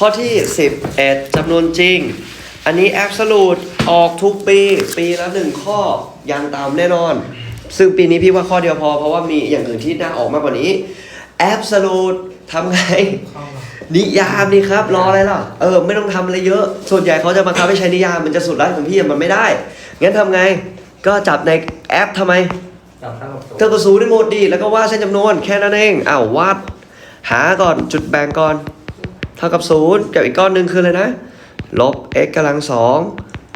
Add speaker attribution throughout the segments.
Speaker 1: ข้อที่ 11จำนวนจริง อันนี้ absolute ออกทุกปี ปีละหนึ่งข้อยังตามแน่นอน ซึ่งปีนี้พี่ว่าข้อเดียวพอ เพราะว่ามีอย่างอื่นที่น่าออกมากกว่านี้ absolute ทำไง
Speaker 2: เข้ามา
Speaker 1: นิยามนี่ครับ รออะไรล่ะ เออ ไม่ต้องทำอะไรเยอะ ส่วนใหญ่เขาจะมาคับให้ใช้นิยามมันจะสุดแล้วของพี่อะมันไม่ได้ งั้นทำไง ก็จับในแอปทำไม
Speaker 2: จับเท่ากับศูนย์
Speaker 1: เท่ากับศูนย์ได้หมดดี แล้วก็วาดเส้นจำนวนแค่นั้นเองอ้าววาดหาก่อนจุดแบ่งก่อน เท่ากับศูนย์กับอีกก้อนหนึ่งคืออะไรนะ ลบ x กำลังสอง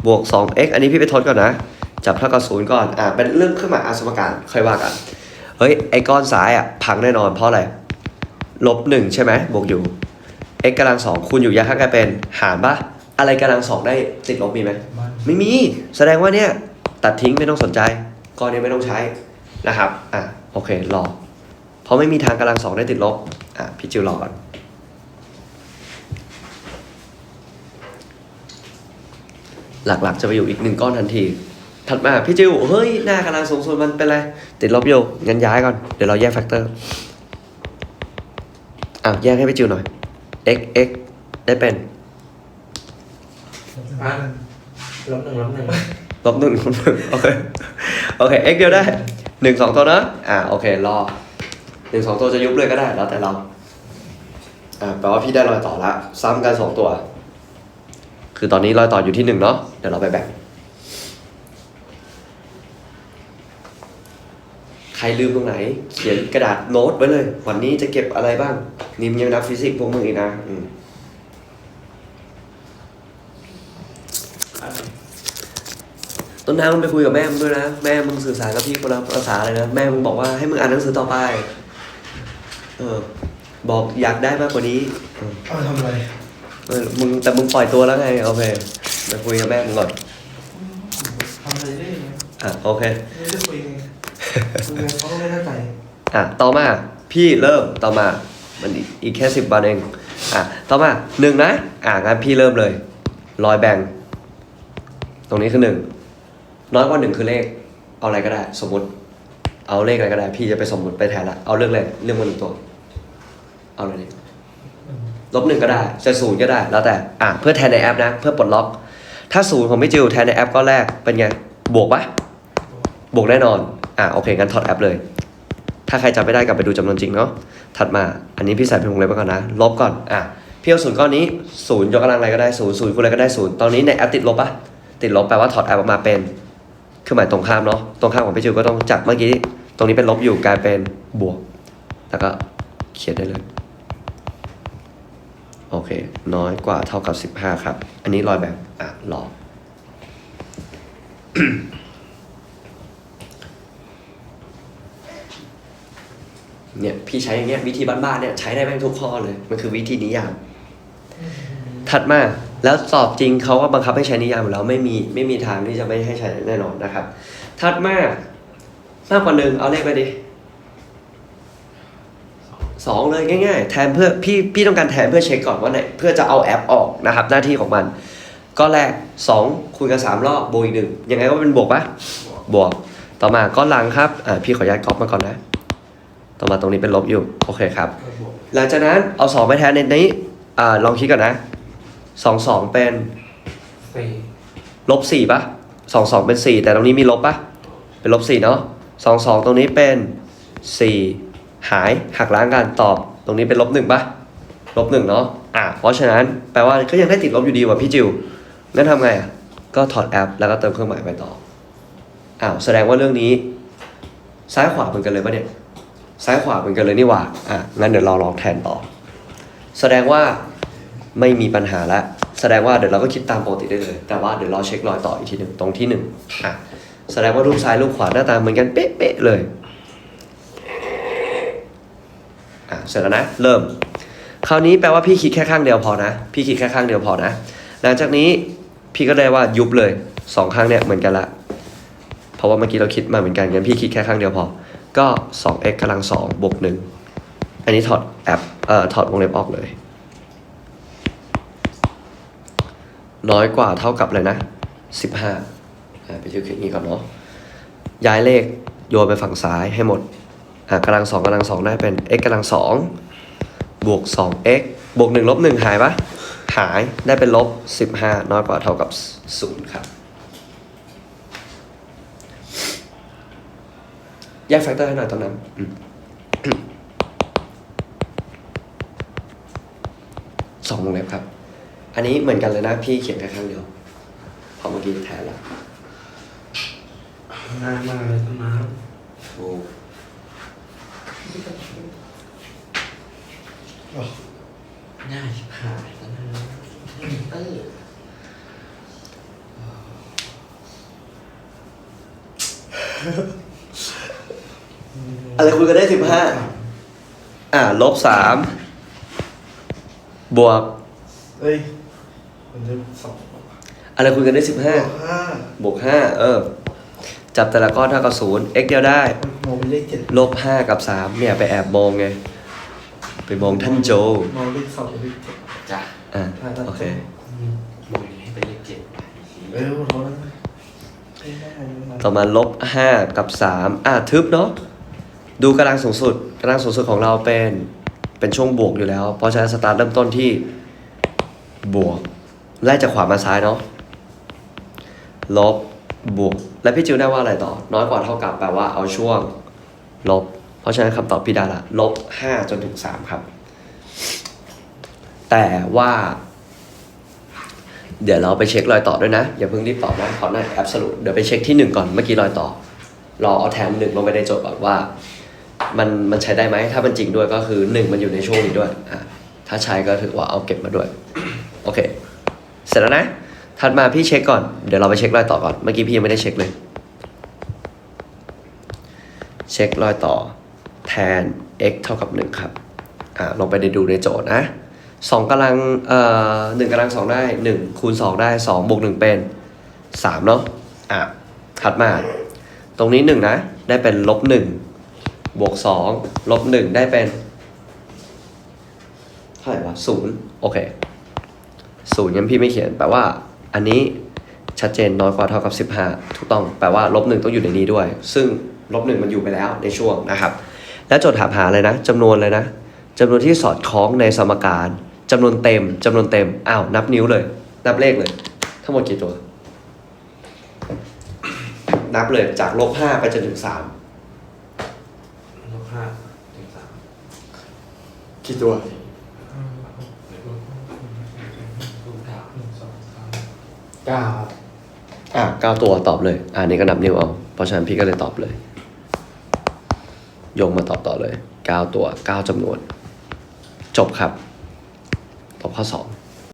Speaker 1: บวก 2x อันนี้พี่ไปทดก่อนนะ จับเท่ากับศูนย์ก่อน อ่าเป็นเรื่องเครื่องหมายอาสมการค่อยว่ากัน เฮ้ย ไอ้ก้อนซ้ายอะ พังแน่นอนเพราะอะไร ลบหนึ่งใช่ไหม บวกอยู่ x กำลังสองคูณอยู่ยากข้างกลายเป็น หารปะอะไรกำลังสองได้ติดลบมีไหม
Speaker 2: มัน
Speaker 1: ไม่มี แสดงว่าเนี่ย ตัดทิ้งไม่ต้องสนใจ ก้อนนี้ไม่ต้องใช้นะครับ อะ โอเค รอ เพราะไม่มีทางกำลังสองได้ติดลบ อะ พี่จิวรอก่อน หลักๆ จะไปอยู่อีกหนึ่งก้อนทันที ถัดมาพี่จิวเฮ้ย หน้ากำลังสูงสุดมันเป็นไร ติดลบอยู่งั้นย้ายก่อน เดี๋ยวเราแยกแฟกเตอร์อะแยกให้พี่จิวหน่อย x x ได้เป็น
Speaker 2: อะลบหนึ่งลบหนึ่ง
Speaker 1: ลบหนึ่งลบหนึ่งโอเคโอเค x เดียวได้หนึ่งสองตัวนะอ่าโอเครอหนึ่งสองตัวจะยุบเลยก็ได้แล้วแต่เราอ่าแปลว่าพี่ได้รอยต่อละซ้ำกันสองตัว คือตอนนี้รอยต่ออยู่ที่หนึ่งเนาะเดี๋ยวเราไปแบ่งใครลืมตรงไหน เขียนกระดาษโน้ตไว้เลย วันนี้จะเก็บอะไรบ้าง นิมยังนับฟิสิกส์พวกมึงอีกนะอืมต้นน้ำมึงไปคุยกับแม่มึงด้วยนะแม่มึงสื่อสารกับพี่คนละภาษาเลยนะแม่มึงบอกว่าให้มึงอ่านหนังสือต่อไป เออ บอกอยากได้มากกว่านี้ เอา
Speaker 2: ไปทำอะไร
Speaker 1: มึงแต่มึงปล่อยตัวแล้วไง โอเคไปคุยกับแม่มึงก่อน
Speaker 2: ทำอะไรได้ไหม
Speaker 1: อะโอเค
Speaker 2: ไม่ได้คุยไงคุยไงเขาก็ไม่เข้าใจ
Speaker 1: อะต่อมาพี่เริ่มต่อมา มันอีกอีกแค่สิบวันเองอะต่อมาหนึ่งนะ อะงั้นพี่เริ่มเลยรอยแบ่ง ตรงนี้คือหนึ่งน้อยกว่าหนึ่งคือเลข เอาอะไรก็ได้ สมมติ เอาเลขอะไรก็ได้ พี่จะไปสมมติไปแทนละเอาเลือกเลยเลือกมาหนึ่งตัว เอาเลยดิ ลบหนึ่งก็ได้จะศูนย์ก็ได้ แล้วแต่อะเพื่อแทนในแอปนะ เพื่อปลดล็อก ถ้าศูนย์ของพี่จิวแทนในแอปก็แรกเป็นไง บวกปะบวกแน่นอน อะโอเคงั้นถอดแอปเลย ถ้าใครจำไม่ได้กลับไปดูจำนวนจริงเนาะถัดมาอันนี้พี่ใส่เป็นวงเล็บไว้ก่อนนะ ลบก่อนอะพี่เอาศูนย์ก้อนนี้ศูนย์ยกกำลังอะไรก็ได้ศูนย์ศูนย์คูณอะไรก็ได้ศูนย์ตอนนี้ในแอปติดลบปะติดลบแปลว่าถอดแอปออกมาเป็นคือหมายตรงข้ามเนาะตรงข้ามของพี่จิวก็ต้องจากเมื่อกี้ตรงนี้เป็นลบอยู่กลายเป็นบวก แล้วก็เขียนได้เลย โอเค น้อยกว่าเท่ากับสิบห้าครับ อันนี้รอยแบบอะรอเนี่ยพี่ใช้อย่างเงี้ยวิธีบ้านๆเนี่ยใช้ได้แม่งทุกข้อเลย มันคือวิธีนิยาม ถัดมาแล้วสอบจริงเขาก็บังคับให้ใช้นิยามอยู่แล้วไม่มีไม่มีทางที่จะไม่ให้ใช้แน่นอนนะครับ ถัดมามากกว่าหนึ่งเอาเลขไปดิ สองเลยง่ายๆ แทนเพื่อพี่พี่ต้องการแทนเพื่อเช็คก่อนว่าไหนเพื่อจะเอาแอปออกนะครับ หน้าที่ของมัน ก็แรกสองคูณกันสามรอบบวกอีกหนึ่งยังไงก็เป็นบวกปะบวก ต่อมาก้อนหลังครับอ่าพี่ขออนุญาตก๊อปมาก่อนนะ ต่อมาตรงนี้เป็นลบอยู่ โอเคครับ
Speaker 2: ก็บวก
Speaker 1: หลังจากนั้นเอาสองไปแทนในนี้อ่าลองคิดก่อนนะสองสองเป็น
Speaker 2: สี่
Speaker 1: ลบสี่ปะสองสองเป็นสี่แต่ตรงนี้มีลบปะเป็นลบสี่เนาะสองสองตรงนี้เป็นสี่ หายหักล้างกันตอบตรงนี้เป็นลบหนึ่งปะลบหนึ่งเนาะอะเพราะฉะนั้นแปลว่าก็ยังได้ติดลบอยู่ดีว่ะพี่จิวงั้นทำไงอะก็ถอดแอป แล้วก็เติมเครื่องหมายไปต่ออ้าวแสดงว่าเรื่องนี้ ซ้ายขวาเหมือนกันเลยปะเนี่ยซ้ายขวาเหมือนกันเลยนี่หว่าอะงั้นเดี๋ยวเราลองแทนต่อ แสดงว่าไม่มีปัญหาล้วแสดงว่าเดี๋ยวเราก็คิดตามปกติได้เลย แต่ว่าเดี๋ยวเราเช็ครอยต่ออีกทีหนึ่งตรงที่หนึ่งอะแสดงว่ารูปซ้ายรูปขวาหน้าตาเหมือนกันเป๊ะๆเลย อะ เสร็จแล้วนะ เริ่ม คราวนี้แปลว่าพี่คิดแค่ข้างเดียวพอนะ พี่คิดแค่ข้างเดียวพอนะ หลังจากนี้พี่ก็ได้ว่ายุบเลยสองข้างเนี่ยเหมือนกันละ เพราะว่าเมื่อกี้เราคิดมาเหมือนกันงั้นพี่คิดแค่ข้างเดียวพอ ก็ 2x กำลังสองบวกหนึ่งอันนี้ถอดแอปเอ่อถอดวงเล็บออกเลย น้อยกว่าเท่ากับเลยนะ 15อ่าไปชื่ออย่างนี้ก่อนเนาะย้ายเลขโยนไปฝั่งซ้ายให้หมด อ่ากำลังสองกำลังสองได้เป็น x กำลังสองบวก 2x บวก 1 ลบ 1 หายปะหายได้เป็นลบสิบห้าน้อยกว่าเท่ากับศูนย์ครับ แยกแฟกเตอร์ให้หน่อยตรงนั้นอืมสองวงเล็บครับ อันนี้เหมือนกันเลยนะ พี่เขียนแค่ข้างเดียวเพอเมื่อกี้แทนแล้ว
Speaker 2: ง่ายมากเลยต้นน้
Speaker 1: โอ้ำ
Speaker 2: ง่ายชิบหายต้นน้ำเออ
Speaker 1: อะไรคุยกันได้สิบห้าอ่าลบสามบวก
Speaker 2: เอ้ยมันจะสอง
Speaker 1: อะไรคุยกันได้สิบห้า
Speaker 2: ห้า
Speaker 1: บวกห้าเออ จับแต่ละก้อนเท่ากับศูนย์ x เดียวได้
Speaker 2: มองเป็นเลขเจ็ด
Speaker 1: ลบห้ากับสามเนี่ยไปแอบมองไง ไปมองท่านโจ
Speaker 2: มองเลขสองกับเลขเจ็ด
Speaker 3: จ้ะ
Speaker 1: อะ
Speaker 2: ใช่ครับ
Speaker 1: โอเค
Speaker 3: มองให้เป็นเลขเจ็ด
Speaker 2: เอ้ยร้อนไม่ได้ไม่ได้
Speaker 1: ต่อมาลบห้ากับสามอะทึบเนาะ ดูกำลังสูงสุดกำลังสูงสุดของเราเป็น เป็นช่วงบวกอยู่แล้ว เพราะฉะนั้นสตาร์ทเริ่มต้นที่บวก ไล่จากขวามาซ้ายเนาะ ลบบวก และพี่จิวได้ว่าอะไรต่อ น้อยกว่าเท่ากับแปลว่าเอาช่วงลบ เพราะฉะนั้นคำตอบพี่ด้ละลบห้าจนถึงสามครับ แต่ว่า เดี๋ยวเราไปเช็ครอยต่อด้วยนะ อย่าเพิ่งรีบตอบนะขอหน้าแอบสรุปเดี๋ยวไปเช็คที่หนึ่งก่อนเมื่อกี้รอยต่อ รอเอาแทนหนึ่งลงไปในโจทย์ก่อนว่า มันมันใช้ได้ไหมถ้ามันจริงด้วยก็คือหนึ่งมันอยู่ในช่วงนี้ด้วยอะถ้าใช้ก็ถือว่าเอาเก็บมาด้วย โอเค เสร็จแล้วนะ ถัดมาพี่เช็คก่อน เดี๋ยวเราไปเช็ครอยต่อก่อน เมื่อกี้พี่ยังไม่ได้เช็คเลย เช็ครอยต่อแทน x เท่ากับ 1 ครับ อ่า ลงไปดูในโจทย์นะสองกำลัง เอ่อหนึ่งกำลังสองได้หนึ่งคูณสองได้สองบวกหนึ่งเป็นสามเนาะอะถัดมา ตรงนี้หนึ่งนะ ได้เป็นลบหนึ่งบวกสองลบหนึ่งได้เป็นเท่าไหร่วะศูนย์โอเคศูนย์ยังพี่ไม่เขียนแปลว่า อันนี้ชัดเจนน้อยกว่าเท่ากับ 15 ถูกต้องแปลว่าลบหนึ่งต้องอยู่ในนี้ด้วย ซึ่งลบหนึ่งมันอยู่ไปแล้วในช่วงนะครับ และโจทย์ถามหาเลยนะจำนวนเลยนะจำนวนที่สอดคล้องในสมการจำนวนเต็มจำนวนเต็มอ้าวนับนิ้วเลย นับเลขเลย ทั้งหมดกี่ตัว นับเลยจากลบห้าไปจนถึงสาม
Speaker 3: ลบห้าถึงสาม
Speaker 1: กี่ตัว
Speaker 3: ลบเก้า
Speaker 2: หนึ่งสองสาม เก้า
Speaker 1: อะเก้าตัวตอบเลย อ่านี่ก็นับนิ้วเอา เพราะฉะนั้นพี่ก็เลยตอบเลยโยงมาตอบต่อเลยเก้าตัวเก้าจำนวน จบครับ ตอบข้อสอง